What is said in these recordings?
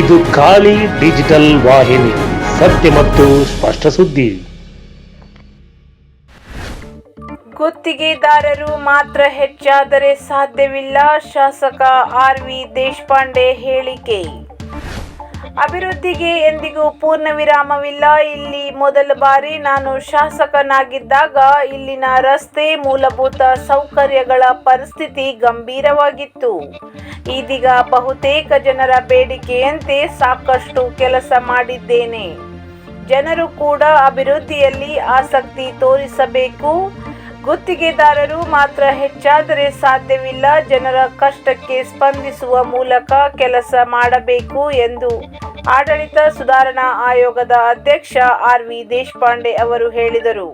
ಇದು ಖಾಲಿ ಡಿಜಿಟಲ್ ವಾಹಿನಿ, ಸತ್ಯ ಮತ್ತು ಸ್ಪಷ್ಟ ಸುದ್ದಿ. ಗುತ್ತಿಗೆದಾರರು ಮಾತ್ರ ಹೆಚ್ಚಾದರೆ ಸಾಧ್ಯವಿಲ್ಲ, ಶಾಸಕ ಆರ್ ವಿ ದೇಶಪಾಂಡೆ ಹೇಳಿಕೆ. ಅಭಿವೃದ್ಧಿಗೆ ಎಂದಿಗೂ ಪೂರ್ಣ ವಿರಾಮವಿಲ್ಲ. ಇಲ್ಲಿ ಮೊದಲ ಬಾರಿ ನಾನು ಶಾಸಕನಾಗಿದ್ದಾಗ ಇಲ್ಲಿನ ರಸ್ತೆ ಮೂಲಭೂತ ಸೌಕರ್ಯಗಳ ಪರಿಸ್ಥಿತಿ ಗಂಭೀರವಾಗಿತ್ತು. ಇದೀಗ ಬಹುತೇಕ ಜನರ ಬೇಡಿಕೆಯಂತೆ ಸಾಕಷ್ಟು ಕೆಲಸ ಮಾಡಿದ್ದೇನೆ. ಜನರು ಕೂಡ ಅಭಿವೃದ್ಧಿಯಲ್ಲಿ ಆಸಕ್ತಿ ತೋರಿಸಬೇಕು. ಗುತ್ತಿಗೆದಾರರು ಮಾತ್ರ ಹೆಚ್ಚಾದರೆ ಸಾಧ್ಯವಿಲ್ಲ. ಜನರ ಕಷ್ಟಕ್ಕೆ ಸ್ಪಂದಿಸುವ ಮೂಲಕ ಕೆಲಸ ಮಾಡಬೇಕು ಎಂದು ಆಡಳಿತ ಸುಧಾರಣಾ ಆಯೋಗದ ಅಧ್ಯಕ್ಷ ಆರ್ ವಿ ದೇಶಪಾಂಡೆ ಅವರು ಹೇಳಿದರು.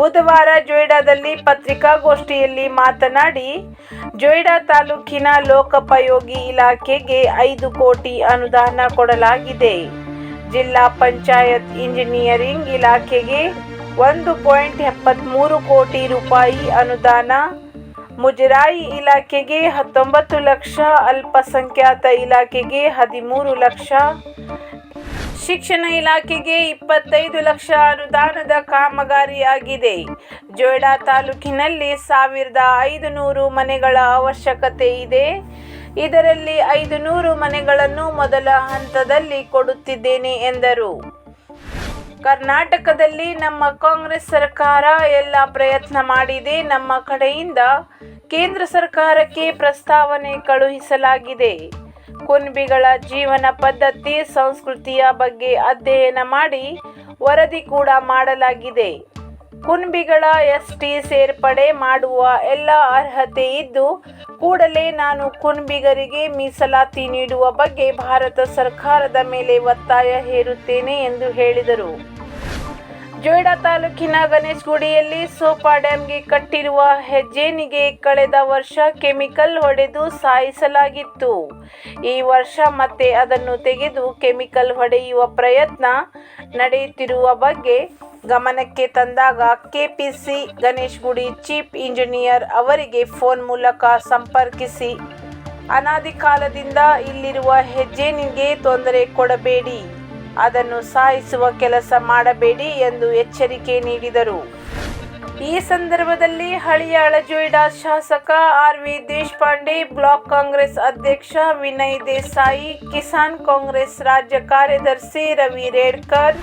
ಬುಧವಾರ ಜೊಯ್ಡಾದಲ್ಲಿ ಪತ್ರಿಕಾಗೋಷ್ಠಿಯಲ್ಲಿ ಮಾತನಾಡಿ, ಜೊಯ್ಡಾ ತಾಲೂಕಿನ ಲೋಕೋಪಯೋಗಿ ಇಲಾಖೆಗೆ ಐದು ಕೋಟಿ ಅನುದಾನ ಕೊಡಲಾಗಿದೆ. ಜಿಲ್ಲಾ ಪಂಚಾಯತ್ ಇಂಜಿನಿಯರಿಂಗ್ ಇಲಾಖೆಗೆ ಒಂದು ಪಾಯಿಂಟ್ ಎಪ್ಪತ್ತ್ಮೂರು ಕೋಟಿ ರೂಪಾಯಿ ಅನುದಾನ. ಮುಜರಾಯಿ ಇಲಾಖೆಗೆ ಹತ್ತೊಂಬತ್ತು ಲಕ್ಷ, ಅಲ್ಪಸಂಖ್ಯಾತ ಇಲಾಖೆಗೆ ಹದಿಮೂರು ಲಕ್ಷ. ಶಿಕ್ಷಣ ಇಲಾಖೆಗೆ ಇಪ್ಪತ್ತೈದು ಲಕ್ಷ ಅನುದಾನದ ಕಾಮಗಾರಿಯಾಗಿದೆ. ಜೊಯ್ಡಾ ತಾಲೂಕಿನಲ್ಲಿ ಸಾವಿರದ ಐದು ನೂರು ಮನೆಗಳ ಅವಶ್ಯಕತೆ ಇದೆ. ಇದರಲ್ಲಿ ಐದು ನೂರು ಮನೆಗಳನ್ನು ಮೊದಲ ಹಂತದಲ್ಲಿ ಕೊಡುತ್ತಿದ್ದೇನೆ ಎಂದರು. ಕರ್ನಾಟಕದಲ್ಲಿ ನಮ್ಮ ಕಾಂಗ್ರೆಸ್ ಸರ್ಕಾರ ಎಲ್ಲ ಪ್ರಯತ್ನ ಮಾಡಿದೆ. ನಮ್ಮ ಕಡೆಯಿಂದ ಕೇಂದ್ರ ಸರ್ಕಾರಕ್ಕೆ ಪ್ರಸ್ತಾವನೆ ಕಳುಹಿಸಲಾಗಿದೆ. ಕುಣಬಿಗಳ ಜೀವನ ಪದ್ಧತಿ, ಸಂಸ್ಕೃತಿಯ ಬಗ್ಗೆ ಅಧ್ಯಯನ ಮಾಡಿ ವರದಿ ಕೂಡ ಮಾಡಲಾಗಿದೆ. ಕುನ್ಬಿಗಳ ಎಸ್ಟಿ ಸೇರ್ಪಡೆ ಮಾಡುವ ಎಲ್ಲ ಅರ್ಹತೆ ಇದ್ದು, ಕೂಡಲೇ ನಾನು ಕುನ್ಬಿಗರಿಗೆ ಮೀಸಲಾತಿ ನೀಡುವ ಬಗ್ಗೆ ಭಾರತ ಸರ್ಕಾರದ ಮೇಲೆ ಒತ್ತಾಯ ಹೇರುತ್ತೇನೆ ಎಂದು ಹೇಳಿದರು. ಜೊಯ್ಡಾ ತಾಲೂಕಿನ ಗಣೇಶ್ಗುಡಿಯಲ್ಲಿ ಸೋಪಾ ಡ್ಯಾಂಗೆ ಕಟ್ಟಿರುವ ಹೆಜ್ಜೇನಿಗೆ ಕಳೆದ ವರ್ಷ ಕೆಮಿಕಲ್ ಹೊಡೆದು ಸಾಯಿಸಲಾಗಿತ್ತು. ಈ ವರ್ಷ ಮತ್ತೆ ಅದನ್ನು ತೆಗೆದು ಕೆಮಿಕಲ್ ಹೊಡೆಯುವ ಪ್ರಯತ್ನ ನಡೆಯುತ್ತಿರುವ ಬಗ್ಗೆ ಗಮನಕ್ಕೆ ತಂದಾಗ ಕೆಪಿಸಿ ಗಣೇಶ್ ಗುಡಿ ಚೀಫ್ ಇಂಜಿನಿಯರ್ ಅವರಿಗೆ ಫೋನ್ ಮೂಲಕ ಸಂಪರ್ಕಿಸಿ, ಅನಾದಿ ಕಾಲದಿಂದ ಇಲ್ಲಿರುವ ಹೆಜ್ಜೆನಿಗೆ ತೊಂದರೆ ಕೊಡಬೇಡಿ, ಅದನ್ನು ಸಾಯಿಸುವ ಕೆಲಸ ಮಾಡಬೇಡಿ ಎಂದು ಎಚ್ಚರಿಕೆ ನೀಡಿದರು. ಈ ಸಂದರ್ಭದಲ್ಲಿ ಹಳಿಯಾಳ ಜೊಯ್ಡಾ ಶಾಸಕ R V Deshpande, block Congress ಅಧ್ಯಕ್ಷ ವಿನಯ್ ದೇಸಾಯಿ, ಕಿಸಾನ್ ಕಾಂಗ್ರೆಸ್ ರಾಜ್ಯ ಕಾರ್ಯದರ್ಶಿ ರವಿ ರೇಡ್ಕರ್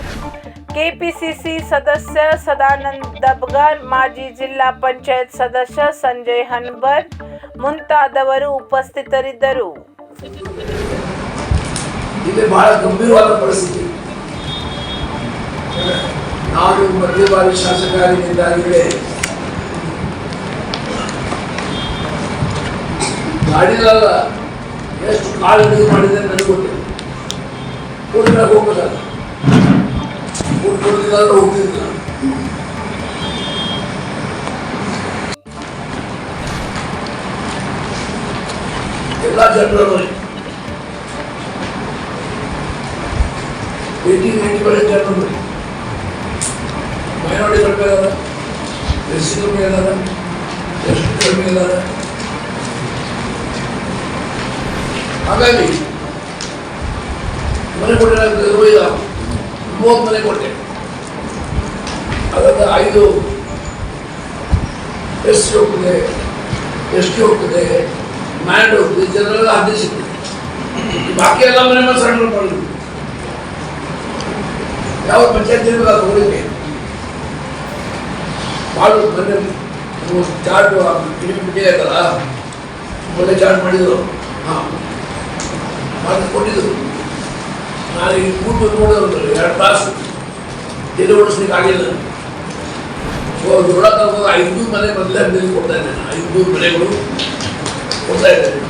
ಕೆಪಿಸಿಸಿ ಸದಸ್ಯ ಸದಾನಂದ ದಬ್ಗಾರ್ ಮಾಜಿ ಜಿಲ್ಲಾ ಪಂಚಾಯತ್ ಸದಸ್ಯ ಸಂಜಯ್ ಹನ್ಬರ್ ಮುಂತಾದವರು ಉಪಸ್ಥಿತರಿದ್ದರು. ಇಲ್ಲಿ ಬಹಳ ಗಂಭೀರವಾದ ಪರಿಸ್ಥಿತಿ. ನಾನು ಮೊದಲೇ ಬಾರಿ ಶಾಸಕರಾಗಿದ್ದಾಗಲೇ ಗಾಡಿಗಳೆಲ್ಲ ಎಷ್ಟು ಕಾಳು ಮಾಡಿದೆ ನನಗೆ ಗೊತ್ತಿಲ್ಲ. ಕೂಡಿದಾಗ ಹೋಗೋದಲ್ಲ ಕೂಡಿ ಕೊಡ್ತಿದ್ದಾಗ ಹೋಗ್ತಿದ್ದಿಲ್ಲ ಎಲ್ಲ ಜನರು ಏಯ್ಟೀನ್ ನೈಂಟಿ ಪರ್ಸೆಂಟ್ ಜನರು ಮೈನಾರಿಟಿ ಕಡಿಮೆ ಅದಾರ ಎಸ್ ಸಿ ಕಡಿಮೆ ಅದಾರ ಎಸ್ ಟಿ ಕಡಿಮೆ ಅದಾರ ಹಾಗಾಗಿ ಮನೆ ಕೊಟ್ಟಿರೋ ಈಗ ಮೂವತ್ತು ಮನೆ ಕೊಟ್ಟೆ ಅದರಿಂದ ಐದು ಎಸ್ ಸಿ ಹೋಗ್ತದೆ ಎಸ್ ಟಿ ಹೋಗ್ತದೆ ಮ್ಯಾಂಡ್ ಹೋಗ್ತದೆ ಜನರೆಲ್ಲ ಹದಿನೈದು ಬಾಕಿ ಎಲ್ಲ ಮನೆ ಮೇಲೆ ಮಾಡಿದ್ರು ಯಾವ ಪಂಚಾಯತ್ ಇರಬೇಕು ಹೋಗಿದೆ ಭಾಳ ಮೊನ್ನೆ ಚಾರ್ಟ್ ಕಿಡಿಮೆ ಬಿಟ್ಟಿದ್ದಲ್ಲ ಒಳ್ಳೆ ಚಾರ್ಟ್ ಮಾಡಿದ್ರು. ಹಾಂ. ಮಾಡಿ ಕೊಟ್ಟಿದ್ರು. ನಾನು ಈ ಕೂತು ನೋಡಿದ್ರು ಎರಡು ತಾಸು. ಎಲ್ಲಿ ಓಡಿಸ್ಲಿಕ್ಕೆ ಆಗಿಲ್ಲ. ಸೊ ನೋಡಕ್ಕೆ ಹೋದಾಗ ಐದು ಮನೆ ಬದಲಾವಣೆ ಕೊಡ್ತಾ ಇದ್ದೇನೆ. ಐದು ಮನೆಗಳು ಕೊಡ್ತಾ ಇದ್ದೇನೆ.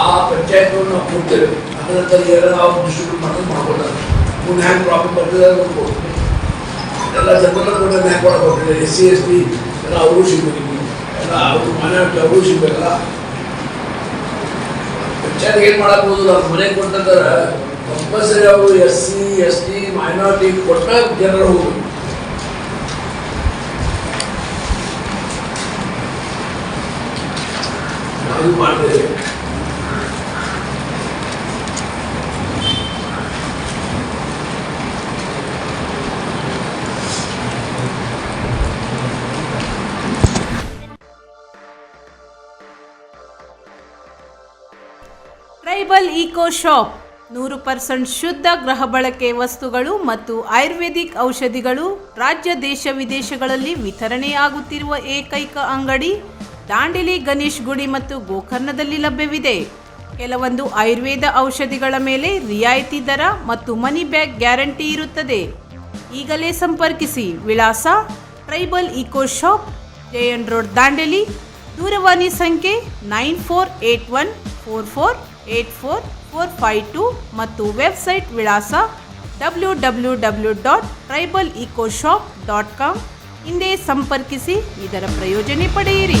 ಆ ಪಂಚಾಯತ್ಗಳು ನಾವು ಕೊಡ್ತೇವೆ. ಅದರ ಎಲ್ಲ ನಾವು ಡಿಸ್ಟ್ರಿಬ್ಯೂಟ್ ಮಾಡೋದು ಮಾಡ್ಕೊಡ್ತಾರೆ ಮುಂದೆ ಹ್ಯಾಂಗೆ ಪ್ರಾಬ್ಲಮ್ ಬರ್ತದೆ ಕೊಡ್ತೀವಿ ಎಲ್ಲ ಜನರಲ್ಲ ಕೂಡ ನ್ಯಾಯ ಕೊಡೋಕೆ ಎಸ್ ಸಿ ಎಸ್ ಟಿ ಎಲ್ಲ ಅವರು ಸಿಗ್ಬೇಕು. ಎಲ್ಲ ಅವ್ರ ಮನೆ ಅವರು ಸಿಗ್ಬೇಕಲ್ಲ. ಪಂಚಾಯತ್ ಏನು ಮಾಡಬಹುದು ಅವ್ರ ಮನೆ ಕೊಟ್ಟಂದ್ರೆ ಕಂಪಲ್ಸರಿ ಅವರು S C S T minority ಕೊಟ್ಟ ಜನರು ಹೋಗ್ಬೇಕು. Tribal eco shop. ನೂರು ಪರ್ಸೆಂಟ್ ಶುದ್ಧ ಗೃಹ ಬಳಕೆ ವಸ್ತುಗಳು ಮತ್ತು ಆಯುರ್ವೇದಿಕ್ ಔಷಧಿಗಳು ರಾಜ್ಯ ದೇಶ ವಿದೇಶಗಳಲ್ಲಿ ವಿತರಣೆಯಾಗುತ್ತಿರುವ ಏಕೈಕ ಅಂಗಡಿ ದಾಂಡೇಲಿ ಗಣೇಶ್ ಗುಡಿ ಮತ್ತು ಗೋಕರ್ಣದಲ್ಲಿ ಲಭ್ಯವಿದೆ. ಕೆಲವೊಂದು ಆಯುರ್ವೇದ ಔಷಧಿಗಳ ಮೇಲೆ ರಿಯಾಯಿತಿ ದರ ಮತ್ತು ಮನಿ ಬ್ಯಾಗ್ ಗ್ಯಾರಂಟಿ ಇರುತ್ತದೆ. ಈಗಲೇ ಸಂಪರ್ಕಿಸಿ. ವಿಳಾಸ tribal eco shop, Jayan road, Dandeli. ದೂರವಾಣಿ ಸಂಖ್ಯೆ nine four eight one four four eight four four five two ಮತ್ತು ವೆಬ್ಸೈಟ್ ವಿಳಾಸ W W W dot tribal eco shop dot com. ಹಿಂದೆ ಸಂಪರ್ಕಿಸಿ, ಇದರ ಪ್ರಯೋಜನ ಪಡೆಯಿರಿ.